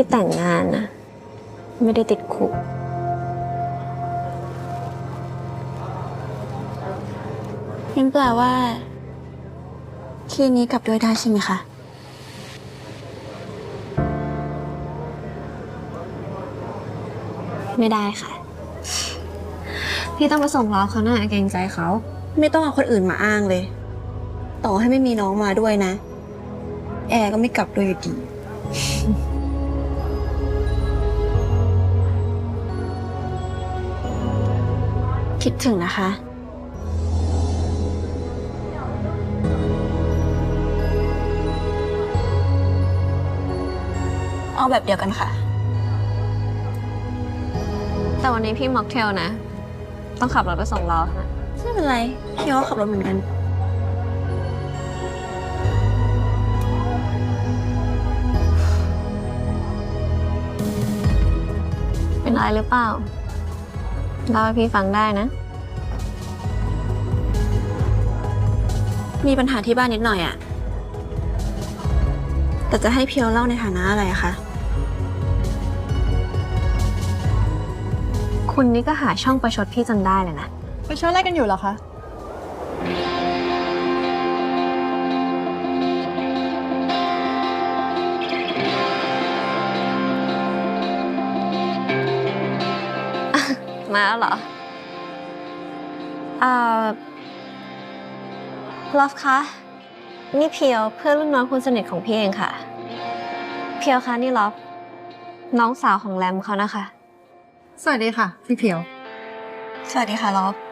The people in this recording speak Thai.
ที่แต่งงานนะไม่ได้ติดคุก งั้นแปลว่า คืนนี้กลับด้วยได้ใช่ไหมคะ ไม่ได้ค่ะ พี่ต้องไปส่งล้อเขาหน้าเกรงใจเขา ไม่ต้องเอาคนอื่นมาอ้างเลย ต่อให้ไม่มีน้องมาด้วยนะ แอร์ก็ไม่กลับด้วยอยู่ดี คิดถึงนะคะ เอาแบบเดียวกันค่ะ แต่วันนี้พี่ม็อกเทลนะ ต้องขับรถไปส่งล้อค่ะ ไม่เป็นไร พี่ก็ขับรถเหมือนกัน เป็นอะไรหรือเปล่าเล่าให้พี่ฟังได้นะ มีปัญหาที่บ้านนิดหน่อยอะแต่จะให้เพียวเล่าในฐานะอะไรอะคะ คุณนี่ก็หาช่องประชดพี่จนได้เลยนะ ไปชดอะไรกันอยู่เหรอคะ มาแล้วเหรออ่า ลอฟคะนี่เพียวเพื่อนรุ่นน้องคนสนิทของพี่เองค่ะ เพียวคะนี่ลอฟน้องสาวของแรมเขานะคะ สวัสดีค่ะ พี่เพียว สวัสดีค่ะลอฟ